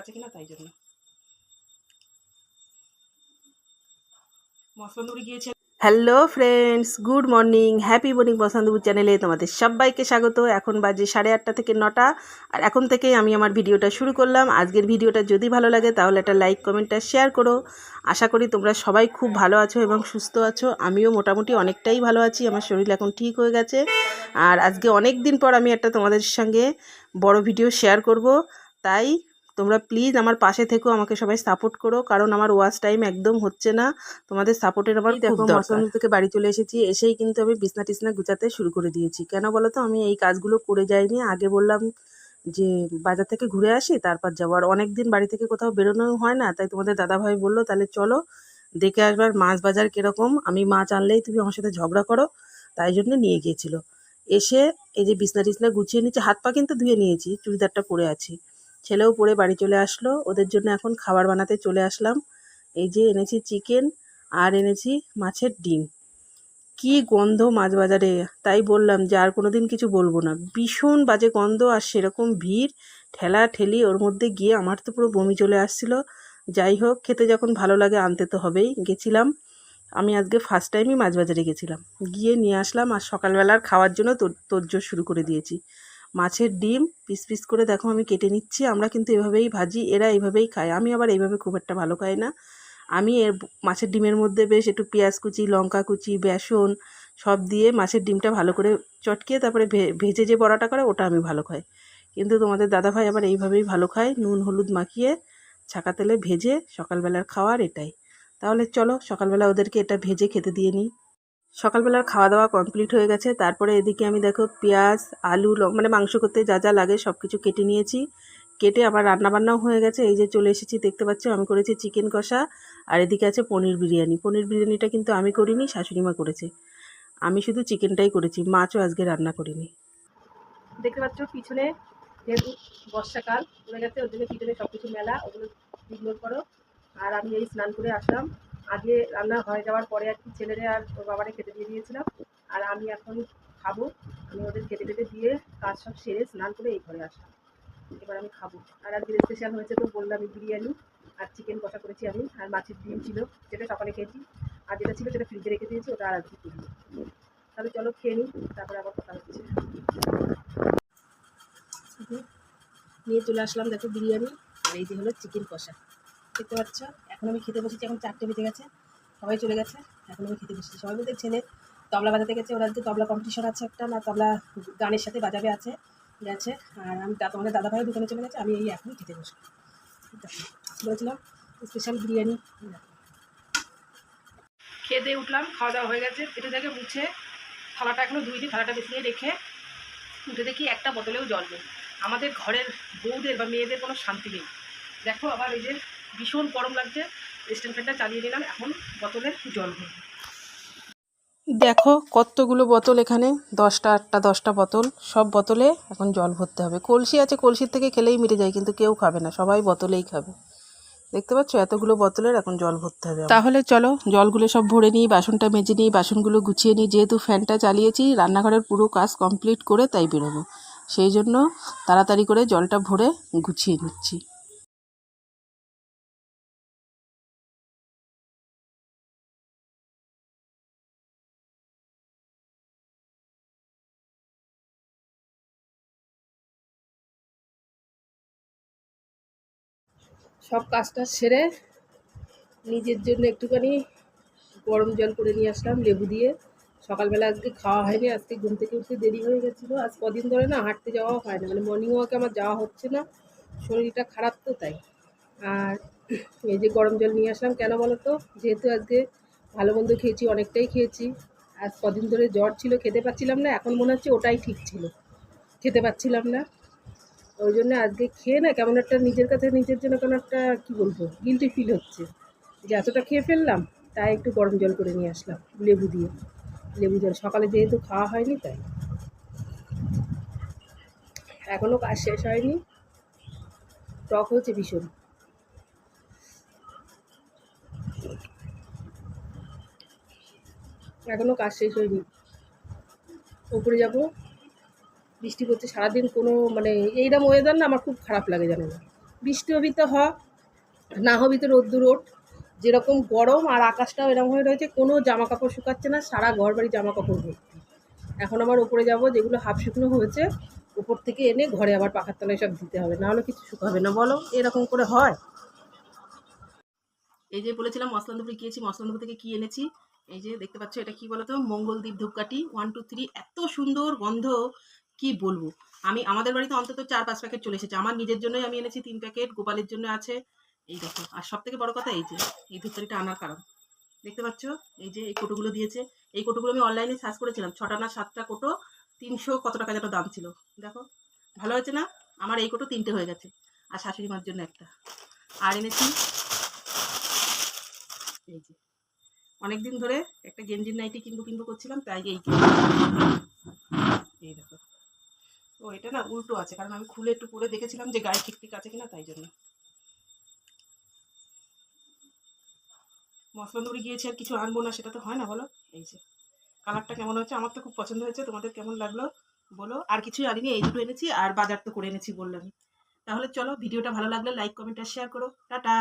আছে কিনা তাই জন্য। Hello friends good morning happy morning Basantapur চ্যানেলে তোমাদের সবাইকে স্বাগত। এখন বাজে সাড়ে আটটা থেকে নটা, আর এখন থেকেই আমি আমার ভিডিওটা শুরু করলাম। আজকের ভিডিওটা যদি ভালো লাগে, তাহলে একটা লাইক কমেন্টটা শেয়ার করো। আশা করি তোমরা সবাই খুব ভালো আছো এবং সুস্থ আছো। আমিও মোটামুটি অনেকটাই ভালো আছি, আমার শরীর এখন ঠিক হয়ে গেছে। আর আজকে অনেক দিন পর আমি একটা তোমাদের সঙ্গে বড় ভিডিও শেয়ার করব। তাই তোমরা প্লিজ আমার পাশে থেকেও আমাকে সবাই সাপোর্ট করো কারণ আমার ওয়াচ টাইম একদম হচ্ছে না। তোমাদের সাপোর্টের আমার দরকার। থেকে বাড়ি চলে এসেছি এসেই কিন্তু আমি বিছনা টিসনা গুছাতে শুরু করে দিয়েছি। কেন বলো তো? আমি এই কাজগুলো করে যাইনি। আগে বললাম যে বাজার থেকে ঘুরে আসি তারপর যাব। আর অনেক দিন বাড়ি থেকে কোথাও বেরোনো হয় না তাই তোমাদের দাদাভাই বলল তাহলে চলো দেখে আসবার মাছ বাজার কীরকম। আমি মাছ আনলেই তুমি আমার সাথে ঝগড়া করো। তাই জন্য নিয়ে গিয়েছিল। এসে এই যে বিছনা টিসনা গুছিয়ে নিচ্ছে হাত পা কিন্তু ধুয়ে নিয়েছি চুড়িদারটা পরে আছি। ছেলেও পরে বাড়ি চলে আসলো। ওদের জন্য এখন খাবার বানাতে চলে আসলাম। এই যে এনেছি চিকেন আর এনেছি মাছের ডিম। কি গন্ধ মাছ বাজারে, তাই বললাম যে আর কোনো দিন কিছু বলব না। ভীষণ বাজে গন্ধ আর সেরকম ভিড়। ঠেলা ঠেলি ওর মধ্যে গিয়ে আমার তো পুরো বমি চলে আসছিল। যাই হোক, খেতে যখন ভালো লাগে আনতে তো হবেই। গেছিলাম। আমি আজকে ফার্স্ট টাইমই মাছ বাজারে গেছিলাম। গিয়ে নিয়ে আসলাম আর সকালবেলার খাওয়ার জন্য তোর, তোরজোর শুরু করে দিয়েছি। মাছের ডিম, পিস পিস করে দেখো আমি কেটে নিচ্ছি, আমরা কিন্তু এভাবেই ভাজি, এরা এভাবেই খায়। আমি আবার এইভাবে খুব একটা ভালো খাই না। আমি এর মাছের ডিমের মধ্যে বেশ একটু পেঁয়াজ কুচি, লঙ্কা কুচি, বেসন সব দিয়ে মাছের ডিমটা ভালো করে চটকিয়ে তারপরে ভেজে যে বড়াটা করে ওটা আমি ভালো খাই। কিন্তু তোমাদের দাদাভাই আবার এইভাবেই ভালো খায়, নুন হলুদ মাখিয়ে ছাকা তেলে ভেজে সকালবেলার খাওয়ার এটাই। তাহলে চলো সকালবেলা ওদেরকে এটা ভেজে খেতে দিয়ে নিই। সকালবেলার খাওয়া দাওয়া কমপ্লিট হয়ে গেছে। তারপরে এদিকে আমি দেখো পেঁয়াজ, আলু মানে মাংস করতে যা যা লাগে সব কিছু কেটে নিয়েছি। কেটে আবার রান্নাবান্নাও হয়ে গেছে। এই যে চলে এসেছি, দেখতে পাচ্ছ আমি করেছি চিকেন কষা। আর এদিকে আছে পনির বিরিয়ানি। পনির বিরিয়ানিটা কিন্তু আমি করিনি, শাশুড়িমা করেছে। আমি শুধু চিকেনটাই করেছি, মাছও আজকে রান্না করিনি। দেখতে পাচ্ছ পিছনে যেহেতু বর্ষাকাল পড়ে গেছে, ওর জন্য পিছনে সব কিছু মেলা, ওগুলো করো। আর আমি এই স্নান করে আসলাম। আগে রান্না হয়ে যাওয়ার পরে আর কি ছেলেরে আর ওর বাবারে খেতে দিয়ে দিয়েছিলাম। আর আমি এখন খাব। আমি ওদের খেতে টেতে দিয়ে কাজ সব সেরে স্নান করে এই ঘরে আসলাম। এবার আমি খাব। আর আজকে স্পেশাল হয়েছে তো বললাম বিরিয়ানি আর চিকেন কষা করেছি আমি। আর মাছের ডিম ছিল, যেটা সকালে খেয়েছি। আর যেটা ছিল সেটা ফ্রিজে রেখে দিয়েছি, ওটা আর আজকে করি তাহলে চলো খেয়ে নিই, তারপরে আবার কথা হচ্ছে। নিয়ে চলে আসলাম দেখো বিরিয়ানি। আর এই যে হলো চিকেন কষা। দেখতে পাচ্ছ? এখন আমি খেতে বসেছি, এখন চারটে বেজে গেছে, সবাই চলে গেছে, এখন আমি খেতে বসেছি। সবাই বলতে ছেলে, তবলা বাজাতে গেছে, ওরা আজকে তবলা কম্পিটিশন আছে একটা না, তবলা গানের সাথে বাজাবে আছে, গেছে, আর আমি তোমাদের দাদাভাই দোকানে চলে গেছে, আমি এই এখনই খেতে বসি বলেছিলাম স্পেশাল বিরিয়ানি। খেয়ে দিয়ে উঠলাম, খাওয়া দাওয়া হয়ে গেছে, পেটে থেকে মুছে থালাটা এখনও ধুইনি, থালাটা বেশি রেখে উঠে দেখি একটা বোতলেও জল নেই। আমাদের ঘরের বউদের বা মেয়েদের কোনো শান্তি নেই। দেখো আবার এই যে ভীষণ গরম লাগছে। স্ট্যান্ড ফ্যানটা চালিয়ে নিলাম এখন বোতলে জল ভরবো। দেখো কতগুলো বোতল এখানে দশটা আটটা দশটা বোতল। সব বোতলে এখন জল ভরতে হবে। কলসি আছে কলসির থেকে খেলেই মিটে যায় কিন্তু কেউ খাবে না সবাই বোতলেই খাবে। দেখতে পাচ্ছ? এতগুলো বোতলের এখন জল ভরতে হবে তাহলে চলো জলগুলো সব ভরে নিই বাসনটা মেজে নিই বাসনগুলো গুছিয়ে নিই। যেহেতু ফ্যানটা চালিয়েছি রান্নাঘরের পুরো কাজ কমপ্লিট করে তাই বেরোবো। সেই জন্য তাড়াতাড়ি করে জলটা ভরে গুছিয়ে নিচ্ছি। সব কাজটা সেরে নিজের জন্য একটুখানি গরম জল করে নিয়ে আসলাম, লেবু দিয়ে। সকালবেলা আজকে খাওয়া হয়নি, আজকে ঘুম থেকে উঠতে দেরি হয়ে গেছিল। আজ কদিন ধরে না হাঁটতে যাওয়া হয় না মানে মর্নিং ওয়াকে আমার যাওয়া হচ্ছে না, শরীরটা খারাপ তো তাই। আর এই যে গরম জল নিয়ে আসলাম, কেন বলো তো যেহেতু আজকে ভালো মন্দ খেয়েছি, অনেকটাই খেয়েছি। আজ কদিন ধরে জ্বর ছিল, খেতে পাচ্ছিলাম না, এখন মনে হচ্ছে ওটাই ঠিক ছিল। খেতে পাচ্ছিলাম না। ওই জন্য আজকে খেয়ে না কেমন একটা নিজের কাছে, নিজের জন্য কেমন একটা, কী বলব গিলটি ফিল হচ্ছে। যে এতটা খেয়ে ফেললাম, তাই একটু গরম জল করে নিয়ে আসলাম, লেবু দিয়ে। লেবু জল, সকালে যেহেতু খাওয়া হয়নি তাই। এখনও কাজ শেষ হয়নি। টক হচ্ছে ভীষণ। এখনও কাজ শেষ হয়নি। উপরে যাব। বৃষ্টি পড়ছে সারাদিন কোনো মানে এইরকম ওয়েদার না আমার খুব খারাপ লাগে জানো না। বৃষ্টি হবি তো হ, না হবি তো রোদ্দুর ওঠ যেরকম গরম আর আকাশটাও এরকম হয়ে রয়েছে, কোনো জামা কাপড় শুকাচ্ছে না, সারা ঘর বাড়ি জামা কাপড় ভর্তি। এখন আবার উপরে যাব, যেগুলো হাফ শুকনো হয়েছে, উপর থেকে এনে ঘরে আবার পাখার তলায় সব দিতে হবে, নাহলে কিছু শুকাবে না, বলো, এরকম করে হয়। এই যে বলেছিলাম মশলান্দপুরে গিয়েছি মশলান্দপুর থেকে কি এনেছি? এই যে দেখতে পাচ্ছ, এটা কি বলতো? মঙ্গলদ্বীপ ধূপকাঠি ওয়ান টু থ্রি এত সুন্দর গন্ধ। কি বলব? আমি, আমাদের বাড়িতে অন্তত চার, পাঁচ প্যাকেট চলে এসেছে। আমার নিজের জন্যই আমি এনেছি তিন প্যাকেট গোপালের জন্য আছে। এই দেখো, আর সব থেকে বড় কথা এই যে, এই ধূপকাঠিটা আনার কারণ। দেখতে পাচ্ছ? এই যে এই কোটোগুলো দিয়েছে। এই কোটোগুলো আমি অনলাইনে সার্চ করেছিলাম। ছটা না সাতটা কোটো তিনশো কত টাকা যেন দাম ছিল। দেখো, ভালো হয়েছে না? আমার এই কোটো তিনটে হয়ে গেছে। আর শাশুড়ি মার জন্য একটা। আর এনেছি, এই যে। অনেকদিন ধরে একটা গেঞ্জির নাইটি কিনবো কিনবো করছিলাম, তাই এই এটা না উল্টো আছে, কারণ আমি খুলে একটু পরে দেখেছিলাম যে গায়ে ঠিক ঠিক আছে কিনা তাই জন্য। মশলা দৌড়ে গিয়েছে আর কিছু আনব না, সেটা তো হয় না, বলো? এই যে, কালারটা কেমন হচ্ছে? আমার তো খুব পছন্দ হয়েছে, তোমাদের কেমন লাগল বলো? আর কিছুই আনিনি, এই দুটো এনেছি আর বাজার তো করে এনেছি বললাম তাহলে চলো, ভিডিওটা ভালো লাগলে লাইক কমেন্ট আর শেয়ার করো। Ta ta!